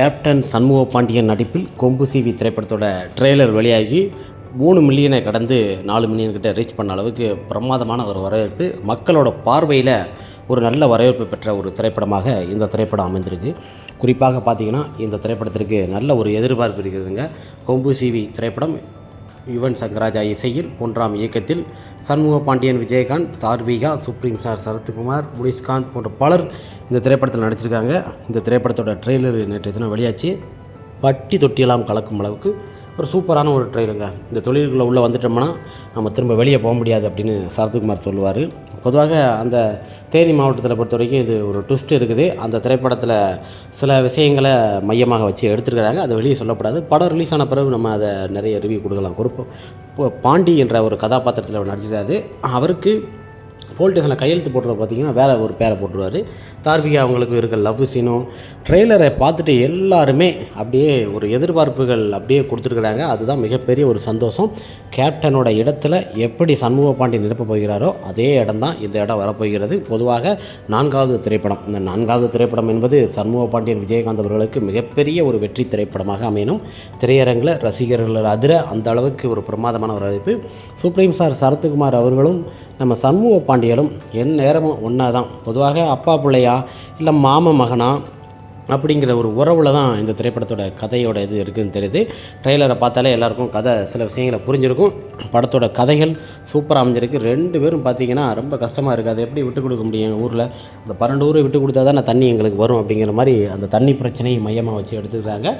Captain Shanmuga Pandian நடிப்பில் கொம்பு CV திரைப்படத்தோட ட்ரெய்லர் வெளியாகி மூணு மில்லியனை கடந்து நாலு மில்லியன் கிட்ட ரீச் பண்ண அளவுக்கு பிரமாதமான ஒரு வரவேற்பு. மக்களோட பார்வையில் ஒரு நல்ல வரவேற்பு பெற்ற ஒரு திரைப்படமாக இந்த திரைப்படம் அமைந்திருக்கு. குறிப்பாக பார்த்திங்கன்னா இந்த திரைப்படத்திற்கு நல்ல ஒரு எதிர்பார்ப்பு இருக்கிறதுங்க. கொம்பு சிவி திரைப்படம் யுவன் சங்கராஜா இசையில் ஒன்றாம் இயக்கத்தில் சண்முக பாண்டியன் விஜயகாந்த் தார்விகா சுப்ரீம் ஸ்டார் சரத்குமார் முனிஷ்காந்த் போன்ற பலர் இந்த திரைப்படத்தில் நடிச்சிருக்காங்க. இந்த திரைப்படத்தோட ட்ரெய்லர் நேற்று தினம் வெளியாச்சு. பட்டி தொட்டியெல்லாம் கலக்கும் அளவுக்கு ஒரு சூப்பரான ஒரு ட்ரெயிலுங்க. இந்த தொழிலுக்குள்ளே உள்ளே வந்துட்டோம்னா நம்ம திரும்ப வெளியே போக முடியாது அப்படின்னு சரத்குமார் சொல்லுவார். பொதுவாக அந்த தேனி மாவட்டத்தில் பொறுத்த வரைக்கும் இது ஒரு ட்விஸ்ட் இருக்குது. அந்த திரைப்படத்தில் சில விஷயங்களை மையமாக வச்சு எடுத்துருக்கிறாங்க. அதை வெளியே சொல்லப்படாது. படம் ரிலீஸ் ஆன பிறகு நம்ம அதை நிறைய ரிவ்யூ கொடுக்கலாம். குறிப்பாக பாண்டி என்ற ஒரு கதாபாத்திரத்தில் அவர் நடிச்சிருக்காரு. அவருக்கு போலீஸ் ஸ்டேஷனில் கையெழுத்து போடுறத பார்த்தீங்கன்னா வேற ஒரு பேரை போட்டுருவார். தார்விகா அவங்களுக்கு இருக்க லவ் சீனும் ட்ரெய்லரை பார்த்துட்டு எல்லாருமே அப்படியே ஒரு எதிர்பார்ப்புகள் அப்படியே கொடுத்துருக்குறாங்க. அதுதான் மிகப்பெரிய ஒரு சந்தோஷம். கேப்டனோட இடத்துல எப்படி சண்முக பாண்டி நிரப்ப போகிறாரோ அதே இடம் தான் இந்த இடம் வரப்போகிறது. பொதுவாக நான்காவது திரைப்படம். இந்த நான்காவது திரைப்படம் என்பது சண்முக பாண்டியன் விஜயகாந்த் அவர்களுக்கு மிகப்பெரிய ஒரு வெற்றி திரைப்படமாக அமையணும். திரையரங்கில் ரசிகர்கள் அதிர அந்த அளவுக்கு ஒரு பிரமாதமான ஒரு அறிவிப்பு. சுப்ரீம் சார் சரத்குமார் அவர்களும் நம்ம சண்முக பாண்டியன் பாண்டியலும் என் நேரமும் ஒன்றா தான் பொதுவாக அப்பா பிள்ளையா இல்லை மாம மகனா அப்படிங்கிற ஒரு உறவில் தான் இந்த திரைப்படத்தோட கதையோட இது இருக்குதுன்னு தெரியுது. ட்ரெய்லரை பார்த்தாலே எல்லாருக்கும் கதை சில விஷயங்களை புரிஞ்சிருக்கும். படத்தோட கதைகள் சூப்பராக அமைஞ்சிருக்கு. ரெண்டு பேரும் பார்த்தீங்கன்னா ரொம்ப கஷ்டமாக இருக்குது அதை எப்படி விட்டு கொடுக்க முடியும் எங்கள் ஊரில்? அந்த பன்னெண்டு ஊரை விட்டு கொடுத்தா தான் தண்ணி எங்களுக்கு வரும் அப்படிங்கிற மாதிரி அந்த தண்ணி பிரச்சனையை மையமாக வச்சு எடுத்துக்கிறாங்க.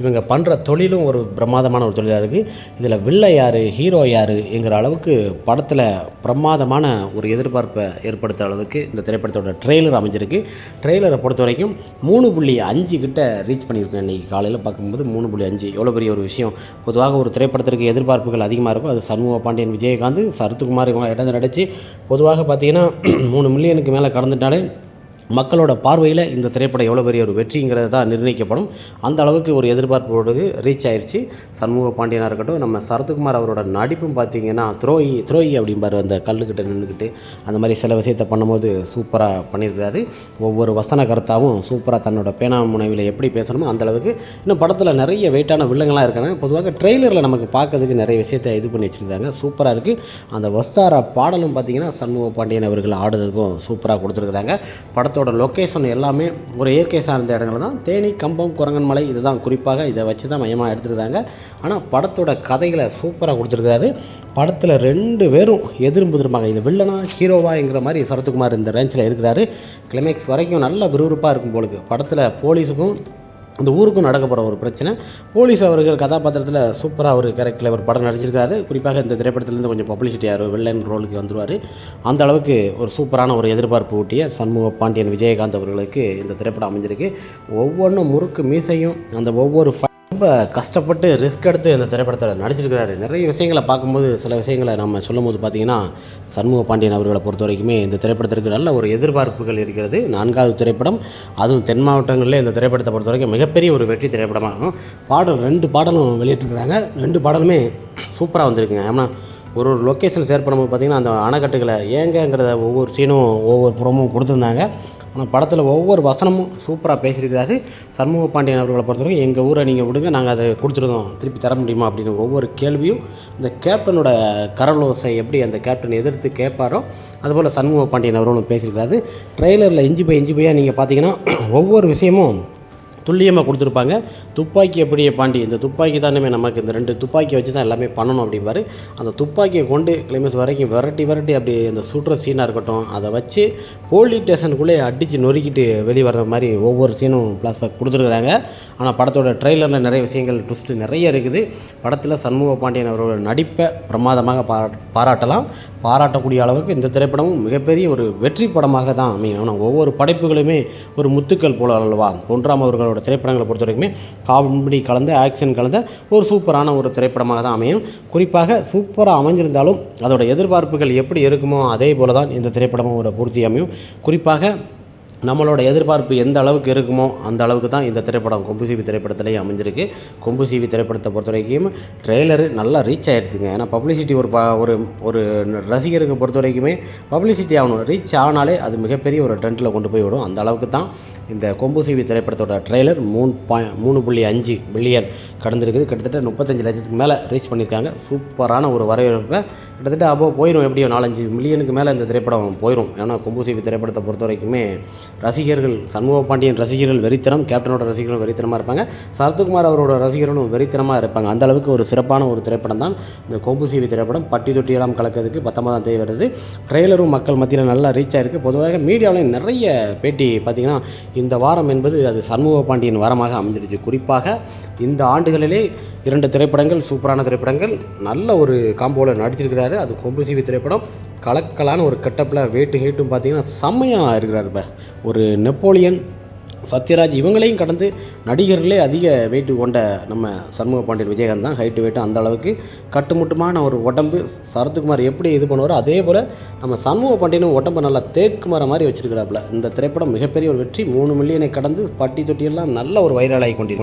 இவங்க பண்ணுற தொழிலும் ஒரு பிரமாதமான ஒரு தொழிலாக இருக்குது இதில் வில்லை யார் ஹீரோ யார் என்கிற அளவுக்கு படத்தில் பிரமாதமான ஒரு எதிர்பார்ப்பை ஏற்படுத்துகிற அளவுக்கு இந்த திரைப்படத்தோட ட்ரெய்லர் அமைஞ்சிருக்கு. ட்ரெய்லரை பொறுத்த வரைக்கும் மூணு புள்ளி அஞ்சு கிட்ட ரீச் பண்ணியிருக்கேன் இன்றைக்கி காலையில். பார்க்கும்போது மூணு புள்ளி அஞ்சு. எவ்வளோ பெரிய ஒரு விஷயம். பொதுவாக ஒரு திரைப்படத்திற்கு எதிர்பார்ப்புகள் அதிகமாக இருக்கும். அது சண்முக பாண்டியன் விஜயகாந்த் சரத்துக்குமார் இவங்க இடம் நடிச்சு பொதுவாக பார்த்தீங்கன்னா மூணு மில்லியனுக்கு மேலே கடந்துட்டாலே மக்களோட பார்வையில் இந்த திரைப்படம் எவ்வளோ பெரிய ஒரு வெற்றிங்கிறது தான் நிர்ணயிக்கப்படும். அந்த அளவுக்கு ஒரு எதிர்பார்ப்போடு ரீச் ஆயிடுச்சு சண்முக பாண்டியனாக இருக்கட்டும் நம்ம சரத்குமார் அவரோட நடிப்பும் பார்த்தீங்கன்னா துரோயி துரோயி அப்படிம்பாரு அந்த கல்லுக்கிட்ட நின்றுக்கிட்டு அந்த மாதிரி சில விஷயத்தை பண்ணும்போது சூப்பராக பண்ணியிருக்கிறாரு. ஒவ்வொரு வசன கருத்தாவும் சூப்பராக தன்னோட பேனா முனைவில் எப்படி பேசணுமோ அந்த அளவுக்கு இன்னும் படத்தில் நிறைய வெயிட்டான வில்லங்களாக இருக்காங்க. பொதுவாக ட்ரெய்லரில் நமக்கு பார்க்கறதுக்கு நிறைய விஷயத்தை இது பண்ணி வச்சுருக்காங்க. சூப்பராக இருக்குது அந்த வஸ்தாரா பாடலும் பார்த்தீங்கன்னா சண்முக பாண்டியன் அவர்கள் ஆடுறதுக்கும் சூப்பராக கொடுத்துருக்குறாங்க. படத்தை படத்தோட லொக்கேஷன் எல்லாமே ஒரு இயற்கை சார்ந்த இடங்கள் தான். தேனி கம்பம் குரங்கன் மலை இதுதான். குறிப்பாக இதை வச்சு தான் மையமாக எடுத்துருக்காங்க. ஆனால் படத்தோட கதைகளை சூப்பராக கொடுத்துருக்காரு. படத்தில் ரெண்டு பேரும் எதிர்புதிரமாக இது வில்லனா ஹீரோவாங்கிற மாதிரி சரத்குமார் இந்த ரேஞ்சில் இருக்கிறாரு. கிளைமேக்ஸ் வரைக்கும் நல்ல விறுவிறுப்பாக இருக்கும் போலுக்கு படத்தில் போலீஸுக்கும் அந்த ஊருக்கும் நடக்க போகிற ஒரு பிரச்சனை. போலீஸ் அவர்கள் கதாபாத்திரத்தில் சூப்பராக ஒரு கேரக்டரில் ஒரு படம் நடிச்சிருக்காரு. குறிப்பாக இந்த திரைப்படத்துலேருந்து கொஞ்சம் பப்ளிசிட்டி ஆகும் வில்லன் ரோலுக்கு வந்துருவார். அந்த அளவுக்கு ஒரு சூப்பரான ஒரு எதிர்பார்ப்பு ஊட்டிய சண்முக பாண்டியன் விஜயகாந்த் அவர்களுக்கு இந்த திரைப்படம் அமைஞ்சிருக்கு. ஒவ்வொன்றும் முறுக்கு மீசையும் அந்த ஒவ்வொரு ஃப- ரொம்ப கஷ்டப்பட்டு ரிஸ்க் எடுத்து இந்த திரைப்படத்தில் நடிச்சிருக்கிறாரு. நிறைய விஷயங்களை பார்க்கும்போது சில விஷயங்களை நம்ம சொல்லும்போது பார்த்தீங்கன்னா சண்முக பாண்டியன் அவர்களை பொறுத்த வரைக்குமே இந்த திரைப்படத்திற்கு நல்ல ஒரு எதிர்பார்ப்புகள் இருக்கிறது. நான்காவது திரைப்படம் அதுவும் தென் மாவட்டங்களில் இந்த திரைப்படத்தை பொறுத்த வரைக்கும் மிகப்பெரிய ஒரு வெற்றி திரைப்படமாகும். பாடல் ரெண்டு பாடலும் வெளியிட்டிருக்கிறாங்க. ரெண்டு பாடலுமே சூப்பராக வந்திருக்குங்க. ஏன்னா ஒரு ஒரு லொக்கேஷன் ஷேர் பண்ணும்போது பார்த்தீங்கன்னா அந்த அணைக்கட்டுகளை ஏங்கங்கிறத ஒவ்வொரு சீனும் ஒவ்வொரு புறமும் கொடுத்துருந்தாங்க. ஆனால் படத்தில் ஒவ்வொரு வசனமும் சூப்பராக பேசியிருக்கிறாரு. சண்முக பாண்டியன் அவர்களை பொறுத்தவரைக்கும் எங்கள் ஊரை நீங்கள் விடுங்க நாங்கள் அதை கொடுத்துருந்தோம் திருப்பி தர முடியுமா அப்படின்னு ஒவ்வொரு கேள்வியும் இந்த கேப்டனோட கரலோசை எப்படி அந்த கேப்டன் எதிர்த்து கேட்பாரோ அதுபோல் சண்முக பாண்டியன் அவர்களும் பேசியிருக்கிறாரு. ட்ரெய்லரில் இஞ்சி போய் இஞ்சி போயாக நீங்கள் பார்த்தீங்கன்னா ஒவ்வொரு விஷயமும் துல்லியமாக கொடுத்துருப்பாங்க. துப்பாக்கி எப்படியே பாண்டி இந்த துப்பாக்கி தானே நமக்கு இந்த ரெண்டு துப்பாக்கி வச்சு தான் எல்லாமே பண்ணணும் அப்படிம்பாரு. அந்த துப்பாக்கியை கொண்டு கிளைமேஸ் வரைக்கும் விரட்டி விரட்டி அப்படி அந்த சுடுற சீனாக இருக்கட்டும் அதை வச்சு போலீஸ் ஸ்டேஷனுக்குள்ளே அடித்து நொறுக்கிட்டு வெளியே வர்ற மாதிரி ஒவ்வொரு சீனும் ஃப்ளாஷ்பேக் கொடுத்துருக்குறாங்க. ஆனால் படத்தோட ட்ரெய்லரில் நிறைய விஷயங்கள் ட்விஸ்ட்டு நிறைய இருக்குது. படத்தில் சண்முக பாண்டியன் அவரோட நடிப்பை பிரமாதமாக பாரா பாராட்டலாம். பாராட்டக்கூடிய அளவுக்கு இந்த திரைப்படமும் மிகப்பெரிய ஒரு வெற்றி படமாக தான் அமையும். ஆனால் ஒவ்வொரு படைப்புகளுமே ஒரு முத்துக்கள் போல அல்லவா? பொன்றாம் அவர்களோட திரைப்படங்களை பொறுத்த வரைக்குமே காமெடி கலந்த ஆக்ஷன் கலந்த ஒரு சூப்பரான ஒரு திரைப்படமாக தான் அமையும். குறிப்பாக சூப்பராக அமைஞ்சிருந்தாலும் அதோட எதிர்பார்ப்புகள் எப்படி இருக்குமோ அதே போல தான் இந்த திரைப்படமும் ஒரு பூர்த்தி அமையும். குறிப்பாக நம்மளோட எதிர்பார்ப்பு எந்த அளவுக்கு இருக்குமோ அந்த அளவுக்கு தான் இந்த திரைப்படம் கொம்பு சீவி திரைப்படத்திலேயே அமைஞ்சிருக்கு. கொம்புசீவி திரைப்படத்தை பொறுத்த வரைக்கும் ட்ரெய்லரு நல்லா ரீச் ஆயிடுச்சுங்க ஏன்னா பப்ளிசிட்டி ஒரு ப ஒரு ஒரு ரசிகருக்கு பொறுத்த வரைக்குமே பப்ளிசிட்டி ஆகணும். ரீச் ஆனாலே அது மிகப்பெரிய ஒரு ட்ரெண்டில் கொண்டு போய் விடும். அந்த அளவுக்கு தான் இந்த கொம்புசீவி திரைப்படத்தோட ட்ரெய்லர் மூணு பாய் மூணு புள்ளி அஞ்சு பில்லியன் கடந்திருக்குது. கிட்டத்தட்ட முப்பத்தஞ்சு லட்சத்துக்கு மேலே ரீச் பண்ணியிருக்காங்க. சூப்பரான ஒரு வரவேற்பை கிட்டத்தட்ட அப்போ போயிடும் எப்படியும் நாலஞ்சு மில்லியனுக்கு மேலே இந்த திரைப்படம் போயிடும் ஏன்னா கொம்புசீவி திரைப்படத்தை பொறுத்த வரைக்குமே ரசிகர்கள் சண்முக பாண்டியன் ரசிகர்கள் வெறித்தனம் கேப்டனோட ரசிகர்களும் வெறித்தனமாக இருப்பாங்க. சரத்குமார் அவரோட ரசிகர்களும் வெறித்தனமாக இருப்பாங்க. அந்த அளவுக்கு ஒரு சிறப்பான ஒரு திரைப்படம் தான் இந்த கொம்பு சீவி திரைப்படம். பட்டி தொட்டியெல்லாம் கலக்கிறதுக்கு பத்தொன்பதாம் தேதி வருது. ட்ரெய்லரும் மக்கள் மத்தியில் நல்லா ரீச் ஆயிருக்கு. பொதுவாக மீடியாவிலையும் நிறைய பேட்டி பார்த்திங்கன்னா இந்த வாரம் என்பது அது சண்முக பாண்டியன் வாரமாக அமைஞ்சிருச்சு குறிப்பாக இந்த ஆண்டுகளிலே இரண்டு திரைப்படங்கள் சூப்பரான திரைப்படங்கள் நல்ல ஒரு காம்போவில் நடிச்சிருக்கிறாரு. அது கொம்பு சீவி திரைப்படம். கலக்கலான ஒரு கட்டப்பில் வெயிட்டும் ஹீட்டும் பார்த்தீங்கன்னா செம்மையாக இருக்கிறாருப்ப ஒரு நெப்போலியன் சத்யராஜ் இவங்களையும் கடந்து நடிகர்களே அதிக வெயிட்டு கொண்ட நம்ம சண்முக பாண்டியன் விஜயகாந்த் தான். ஹைட்டு வெயிட்டு அந்த அளவுக்கு கட்டுமுட்டுமான ஒரு உடம்பு. சரத்குமார் எப்படி இது பண்ணுவாரோ அதே போல் நம்ம சண்முக பாண்டியனும் உடம்பு நல்லா தேக்கு மர மாதிரி வச்சிருக்கிறாப்புல. இந்த திரைப்படம் மிகப்பெரிய ஒரு வெற்றி. மூணு மில்லியனை கடந்து பட்டி தொட்டியெல்லாம் நல்ல ஒரு வைரலாகி கொண்டிருக்கும்